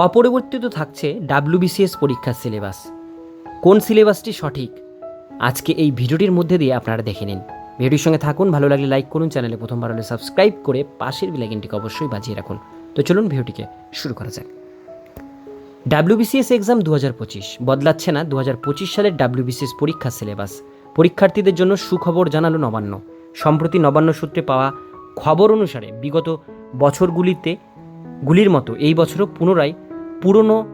অপরিবর্তিত থাকছে ডাব্লিউবিসিএস পরীক্ষার সিলেবাস। কোন সিলেবাসটি সঠিক? আজকে এই ভিডিওটির মধ্যে দিয়ে আপনারা দেখে নিন। ভিডিওর সঙ্গে থাকুন, ভালো লাগলে লাইক করুন, চ্যানেলে প্রথমবার হলে সাবস্ক্রাইব করে পাশের বিলাইকিনটিকে অবশ্যই বাজিয়ে রাখুন। তো চলুন ভিডিওটিকে শুরু করা যাক। ডাব্লিউবিসিএস এক্সাম দু হাজার পঁচিশ বদলাচ্ছে না দু হাজার পঁচিশ সালের ডাব্লিউবিসিএস পরীক্ষার সিলেবাস। পরীক্ষার্থীদের জন্য সুখবর জানালো নবান্ন। সম্প্রতি নবান্ন সূত্রে পাওয়া খবর অনুসারে বিগত বছরগুলিতে গুলির মতো এই বছরও পুনরায় পুরনো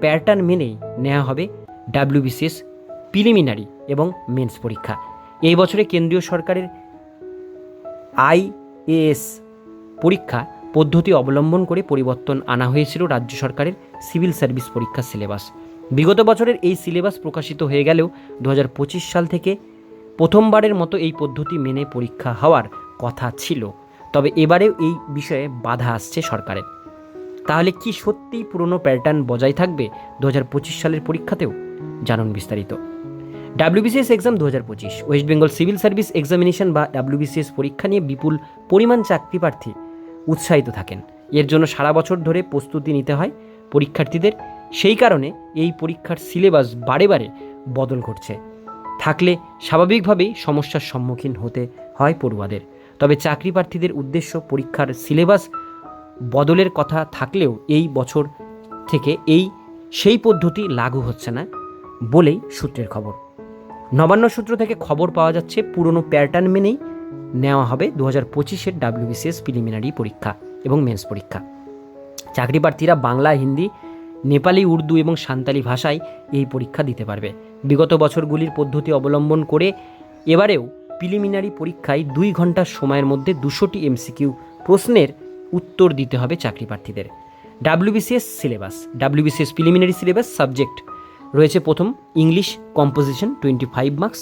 প্যাটার্ন মেনেই নেওয়া হবে ডাব্লিউবিসিএস প্রিলিমিনারি এবং মেন্স পরীক্ষা। এই বছরে কেন্দ্রীয় সরকারের আইএএস পরীক্ষা পদ্ধতি অবলম্বন করে পরিবর্তন আনা হয়েছিল রাজ্য সরকারের সিভিল সার্ভিস পরীক্ষার সিলেবাস। বিগত বছরের এই সিলেবাস প্রকাশিত হয়ে গেলেও দু হাজার পঁচিশ সাল থেকে প্রথমবারের মতো এই পদ্ধতি মেনে পরীক্ষা হওয়ার কথা ছিল। তবে এবারেও এই বিষয়ে বাধা আসছে সরকারের। তাহলে কি সত্যিই পুরনো প্যাটার্ন বজায় থাকবে দু হাজার পঁচিশ সালের পরীক্ষাতেও? জানুন বিস্তারিত। ডাব্লিউবিসিএস এক্সাম দু হাজার পঁচিশ, West Bengal civil service examination বা ডাব্লিউবিসিএস পরীক্ষা নিয়ে বিপুল পরিমাণ চাকরি প্রার্থী উৎসাহিত থাকেন। এর জন্য সারা বছর ধরে প্রস্তুতি নিতে হয় পরীক্ষার্থীদের। সেই কারণে এই পরীক্ষার সিলেবাস বারে বারে বদল ঘটছে। থাকলে স্বাভাবিকভাবেই সমস্যার সম্মুখীন হতে হয় পড়ুয়াদের। তবে চাকরি প্রার্থীদের উদ্দেশ্য পরীক্ষার সিলেবাস বদলের কথা থাকলেও এই বছর থেকে এই, সেই পদ্ধতি লাগু হচ্ছে না বলেই সূত্রের খবর। নবান্ন সূত্র থেকে খবর পাওয়া যাচ্ছে, পুরনো প্যাটার্ন মেনেই নেওয়া হবে দু হাজার পঁচিশের ডাব্লিউবিসিএস প্রিলিমিনারি পরীক্ষা এবং মেন্স পরীক্ষা। চাকরি প্রার্থীরা বাংলা, হিন্দি, নেপালি, উর্দু এবং সান্তালি ভাষায় এই পরীক্ষা দিতে পারবে। বিগত বছরগুলির পদ্ধতি অবলম্বন করে এবারেও প্রিলিমিনারি পরীক্ষায় দুই ঘণ্টার সময়ের মধ্যে দুশোটি এমসিকিউ প্রশ্নের উত্তর দিতে হবে চাকরি প্রার্থীদের। WBCS syllabus WBCS preliminary syllabus subject রয়েছে প্রথম English composition twenty five marks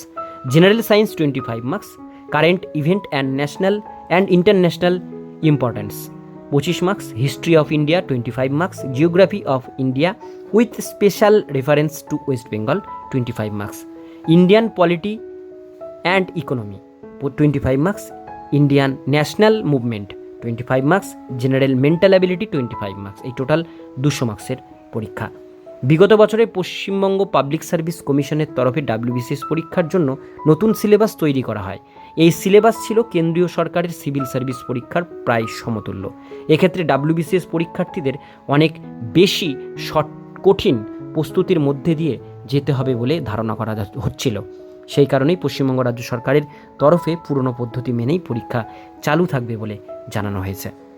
general science twenty five marks current event and national and international importance পঁচিশ marks history of India twenty five marks geography of India with special reference to West Bengal twenty five marks Indian polity and economy twenty five marks Indian national movement twenty five marks general mental ability twenty five marks এই total দুশো মার্কসের পরীক্ষা। বিগত বছরে Paschimbanga public service কমিশনের তরফে WBCS পরীক্ষার জন্য নতুন সিলেবাস তৈরি করা হয়। এই সিলেবাস ছিল কেন্দ্রীয় সরকারের সিভিল সার্ভিস পরীক্ষার প্রায় সমতুল্য। এক্ষেত্রে ডাব্লিউবিসিএস পরীক্ষার্থীদের অনেক বেশি শট কঠিন প্রস্তুতির মধ্যে দিয়ে যেতে হবে বলে ধারণা করা হচ্ছিল। সেই কারণেই পশ্চিমবঙ্গ রাজ্য সরকারের তরফে পুরনো পদ্ধতি মেনেই পরীক্ষা চালু থাকবে বলে জানানো হয়েছে।